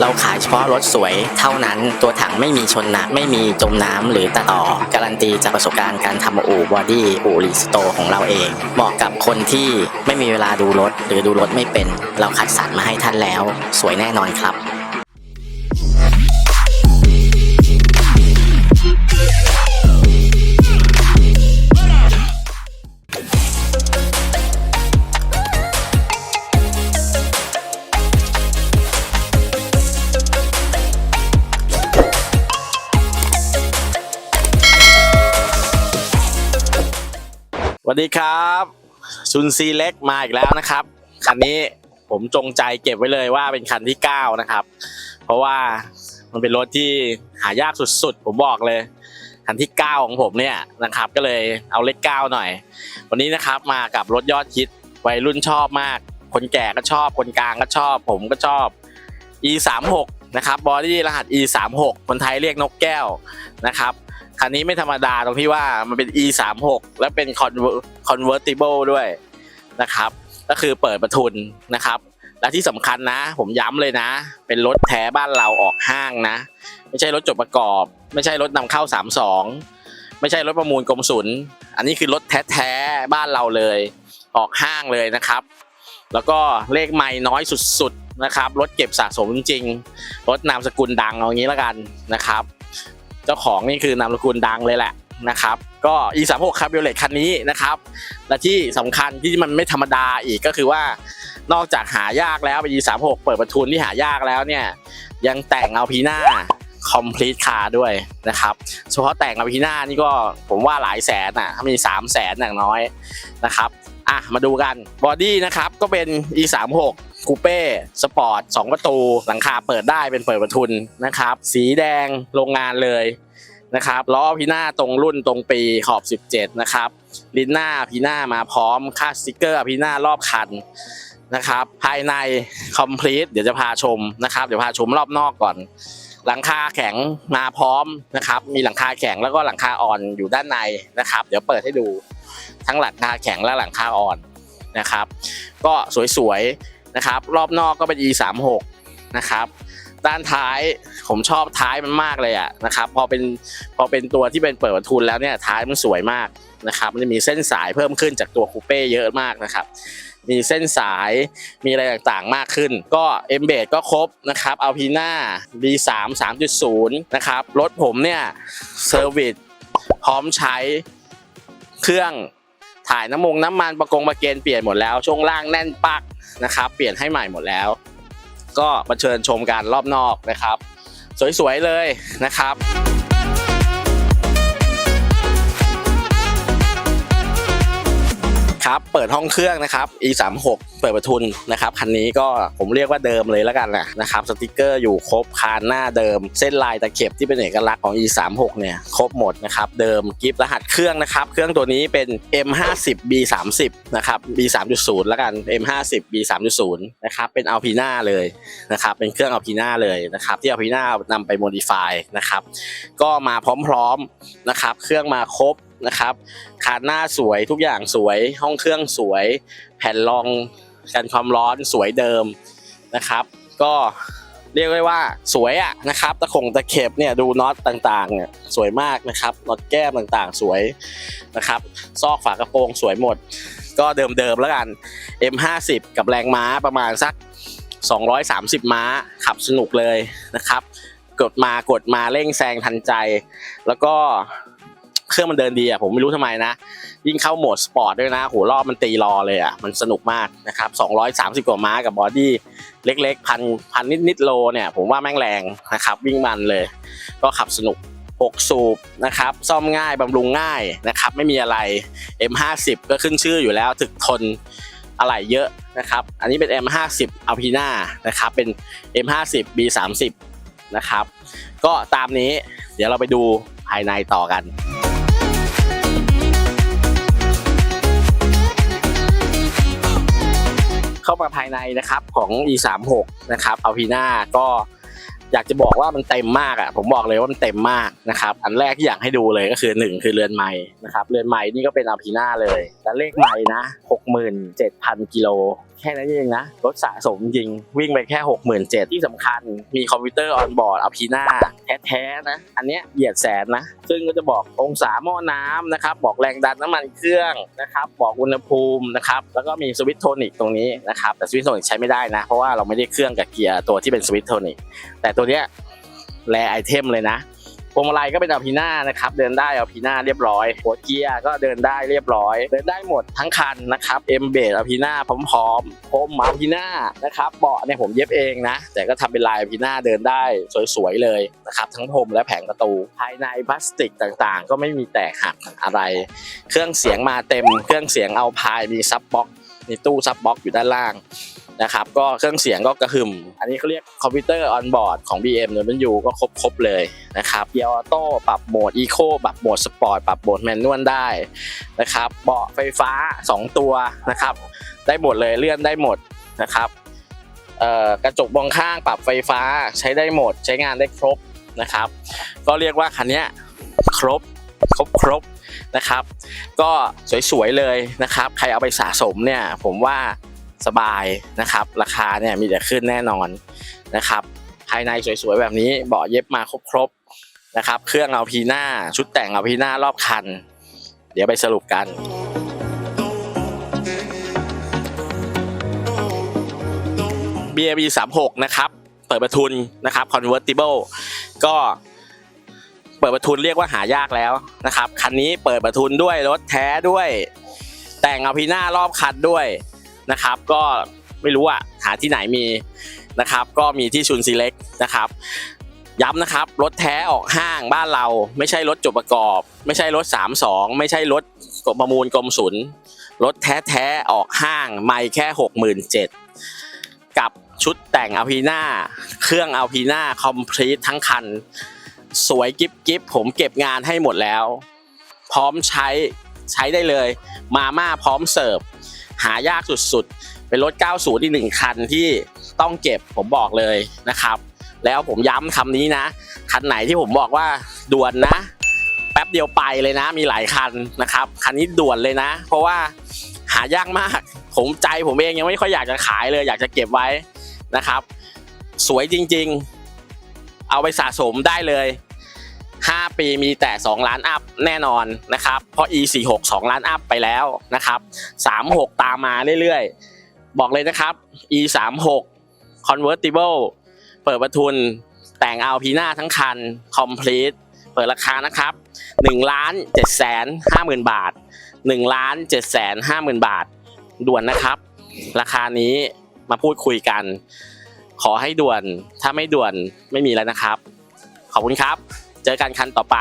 เราขายเฉพาะรถสวยเท่านั้นตัวถังไม่มีชนนะไม่มีจมน้ำหรือตะต่อ การันตีจากประสบการณ์การทำอู่บอดี้อู่รีสโตของเราเอง เหมาะกับคนที่ไม่มีเวลาดูรถ หรือดูรถไม่เป็น เราคัดสรรมาให้ท่านแล้ว สวยแน่นอนครับ สวัสดีครับซุนซีเล็กมาอีกแล้วนะครับ คันนี้ผมจงใจเก็บไว้เลยว่าเป็นคันที่ 9 นะครับ เพราะว่ามันเป็นรถที่หายากสุดๆ ผมบอกเลย คันที่ 9 ของผมเนี่ยนะครับ ก็เลยเอาเลข9หน่อย วันนี้นะครับมากับรถยอดฮิตวัยรุ่นชอบมาก คนแก่ก็ชอบคนกลางก็ชอบ ผมก็ชอบ e 3 6นะครับบอดี้รหัส e 3 6คนไทยเรียกนกแก้วนะครับ คันนี้ไม่ธรรมดาตรงที่ว่ามันเป็น e 3 6และเป็น convertible ด้วยนะครับ ก็คือเปิดประทุนนะครับ และที่สำคัญนะ ผมย้ำเลยนะ เป็นรถแท้บ้านเราออกห้างนะ ไม่ใช่รถจดประกอบ ไม่ใช่รถนำเข้า 32 ไม่ใช่รถประมูลกรมศุลอันนี้คือรถแท้ๆบ้านเราเลยออกห้างเลยนะครับ แล้วก็เลขไม่น้อยสุดๆนะครับ รถเก็บสะสมจริงรถนามสกุลดังเอางี้แล้วกันนะครับ เจ้าของนี่คือนามสกุลดังเลยแหละนะครับ ก็ e 3 6 Cabriolet คันนี้นะครับ และที่สำคัญที่มันไม่ธรรมดาอีกก็คือว่านอกจากหายากแล้วเป็น e 3 6 เปิดประทุนที่หายากแล้วเนี่ย ยังแต่งเอาพีหน้า complete car ด้วยนะครับเฉพาะแต่งเอาพีหน้านี่ก็ผมว่าหลายแสนอะมี3 0 0แสนอย่างน้อยนะครับอะมาดูกันบอดี้นะครับก็เป็น e 3 6 คูเป้สปอร์ต2ประตู หลังคาเปิดได้เป็นเปิดประทุนนะครับ สีแดงโรงงานเลยนะครับล้อพีหน้าตรงรุ่นตรงปีขอบ 17 นะครับ ลิ้นหน้าพีหน้ามาพร้อมค่าสติกเกอร์พีหน้ารอบคันนะครับ ภายใน complete เดี๋ยวจะพาชมนะครับ เดี๋ยวพาชมรอบนอกก่อน หลังคาแข็งมาพร้อมนะครับ มีหลังคาแข็งแล้วก็หลังคาอ่อนอยู่ด้านในนะครับ เดี๋ยวเปิดให้ดูทั้งหลังคาแข็งและหลังคาอ่อนนะครับ ก็สวยๆ นะครับ รอบนอกก็เป็น e 3 6นะครับด้านท้ายผมชอบท้ายมันมากเลยอะนะครับ พอเป็นพอเป็นตัวที่เป็นเปิดประทุนแล้วเนี่ยท้ายมันสวยมากนะครับ มันจะมีเส้นสายเพิ่มขึ้นจากตัวคูเป้เยอะมากนะครับ มีเส้นสายมีอะไรต่างๆมากขึ้น ก็เอ็มเบดก็ครบนะครับเอาพีน่า B3 3.0 นะครับ รถผมเนี่ยเซอร์วิสพร้อมใช้เครื่องถ่ายน้ำมงน้ำมันประกงประเกนเปลี่ยนหมดแล้ว ช่วงล่างแน่นปัก นะครับ เปลี่ยนให้ใหม่หมดแล้ว ก็มาเชิญชมการรอบนอกนะครับ สวยๆเลยนะครับ ปิดห้องเครื่องนะครับ e 3 6 เปิดประทุนนะครับคันนี้ก็ผมเรียกว่าเดิมเลยแล้วกันนะนะครับสติกเกอร์อยู่ครบคานหน้าเดิม เส้นลายตะเข็บที่เป็นเอกลักษณ์ของ e 3 6 เนี่ยครบหมดนะครับเดิมกิฟต์รหัสเครื่องนะครับเครื่องตัวนี้เป็น m 5 0 b 3 0 นะครับ b 3.0 แล้วกัน m 5 0 b 3.0 นะครับเป็นอัลพีนาเลยนะครับเป็นเครื่องอัลพีนาเลยนะครับที่อัลพีนานำไปโมดิฟายนะครับก็มาพร้อมๆนะครับเครื่องมาครบ นะครับคานหน้าสวยทุกอย่างสวย ห้องเครื่องสวย แผ่นรองกันความร้อนสวยเดิมนะครับ ก็เรียกได้ว่าสวยอะนะครับ ตะขงตะเข็บเนี่ยดูน็อตต่างๆเนี่ยสวยมากนะครับน็อตแก้มต่างๆสวยนะครับ ซอกฝากระโปรงสวยหมด ก็เดิมๆแล้วกัน M50 กับแรงม้าประมาณสัก 230 ม้าขับสนุกเลยนะครับ กดมากดมาเร่งแซงทันใจ แล้วก็ เครื่องมันเดินดีอะผมไม่รู้ทำไมนะ ยิ่งเข้าโหมดสปอร์ตด้วยนะโหรอบมันตีรอเลยอะมันสนุกมากนะครับ230 กว่าม้ากับบอดี้เล็กๆพันพันนิดๆโลเนี่ยผมว่าแม่งแรงนะครับวิ่งมันเลย ก็ขับสนุก6สูบนะครับซ่อมง่ายบำรุงง่ายนะครับไม่มีอะไร M50 ก็ขึ้นชื่ออยู่แล้วถึกทนอะไรเยอะนะครับอันนี้เป็น M50 Alpina นะครับเป็น M50 B30 นะครับก็ตามนี้เดี๋ยวเราไปดูภายในต่อกัน เข้ามาภายในนะครับของ E36 นะครับอัลพีนาก็อยากจะบอกว่ามันเต็มมากอะผมบอกเลยว่ามันเต็มมากนะครับอันแรกที่อยากให้ดูเลยก็คือหนึ่งคือเรือนไม้นะครับเรือนไม้นี่ก็เป็นอัลพีนาเลยและเลขไม้นะ 67,000กิโลแค่นั้นเองนะ รถสะสมจริง วิ่งไปแค่ 67,000ที่สำคัญ มีคอมพิวเตอร์ออนบอร์ดเอ p พีหน้าแท้ๆนะ อันเนี้ยเหยียดแสนนะ ซึ่งก็จะบอกองศาหม้อน้ำนะครับ บอกแรงดันน้ำมันเครื่องนะครับ บอกอุณหภูมินะครับ แล้วก็มีสวิตช์โทนิกตรงนี้นะครับ แต่สวิตช์โทนิกใช้ไม่ได้นะ เพราะว่าเราไม่ได้เครื่องกับเกียร์ตัวที่เป็นสวิตช์โทนิกแต่ตัวเนี้ยแรไอเทมเลยนะ พวงมาลัยก็เป็นอัลพีน่านะครับเดินได้อัลพีน่าเรียบร้อย หัวเกียร์ก็เดินได้เรียบร้อย เดินได้หมดทั้งคันนะครับเอ็มเบดอัลพีน่าพร้อมๆพรมอัลพีน่านะครับเบาะเนี่ยผมเย็บเองนะ แต่ก็ทำเป็นลายอัลพีน่าเดินได้สวยๆเลยนะครับทั้งพรมและแผงประตู ภายในพลาสติกต่างๆ ก็ไม่มีแตกหักอะไร เครื่องเสียงมาเต็ม เครื่องเสียงเอาพายมีซับบ็อกมีตู้ซับบ็อกอยู่ด้านล่าง นะครับก็เครื่องเสียงก็กระหึ่ม อันนี้เขาเรียกคอมพิวเตอร์ออนบอร์ดของ BMW ก็ครบครบๆเลยนะครับเกียร์ออโต้ปรับโหมดอีโคปรับโหมดสปอร์ตปรับโหมดแมนนวลได้นะครับเบาะไฟฟ้า 2 ตัวนะครับได้หมดเลยเลื่อนได้หมดนะครับกระจกมองข้างปรับไฟฟ้าใช้ได้หมด ใช้งานได้ครบนะครับ ก็เรียกว่าคันนี้ครบครบครบนะครับ ก็สวยๆเลยนะครับ ใครเอาไปสะสมเนี่ยผมว่า สบายนะครับ ราคาเนี่ยมีแต่ขึ้นแน่นอนนะครับ ภายในสวยๆแบบนี้เบาะเย็บมาครบๆนะครับ เครื่องเอาพีหน้าชุดแต่งเอาพีหน้ารอบคัน เดี๋ยวไปสรุปกัน BAB 36นะครับ เปิดประทุนนะครับ convertible ก็เปิดประทุนเรียกว่าหายากแล้วนะครับ คันนี้เปิดประทุนด้วยรถแท้ด้วย แต่งเอาพีหน้ารอบคันด้วย นะครับ ก็ไม่รู้อะหาที่ไหนมีนะครับ ก็มีที่ชุนซีเล็กนะครับ ย้ำนะครับ รถแท้ออกห้างบ้านเราไม่ใช่รถจบประกอบ ไม่ใช่รถ 32 ไม่ใช่รถกรมประมูลกรมศุลรถแท้แท้ออกห้างไม่แค่ 67,000กับชุดแต่งอัลพีนาเครื่องอัลพีนาคอมพลีททั้งคัน สวยกิฟกิฟผมเก็บงานให้หมดแล้ว พร้อมใช้ใช้ได้เลย มาม่าพร้อมเสิร์ฟ หายากสุดๆ เป็นรถ 90ที่หนึ่งคันที่ต้องเก็บผมบอกเลยนะครับ แล้วผมย้ำคำนี้นะ คันไหนที่ผมบอกว่าด่วนนะ แป๊บเดียวไปเลยนะ มีหลายคันนะครับ คันนี้ด่วนเลยนะ เพราะว่าหายากมาก ผมใจผมเองยังไม่ค่อยอยากจะขายเลย อยากจะเก็บไว้นะครับ สวยจริงๆ เอาไปสะสมได้เลย 5 ปีมีแต่ 2 ล้านอัพแน่นอนนะครับ เพราะ E46 2 ล้านอัพไปแล้วนะครับ 36 ตามมาเรื่อยๆ บอกเลยนะครับ E36 Convertible เปิดประทุนแต่งเอาพีหน้าทั้งคัน Complete เปิดราคานะครับ1ล้าน7แสน50,000 บาท1ล้าน7แสน50,000 บาท ด่วนนะครับ ราคานี้มาพูดคุยกัน ขอให้ด่วนถ้าไม่ด่วนไม่มีแล้วนะครับ ขอบคุณครับ เจอกันคันต่อไป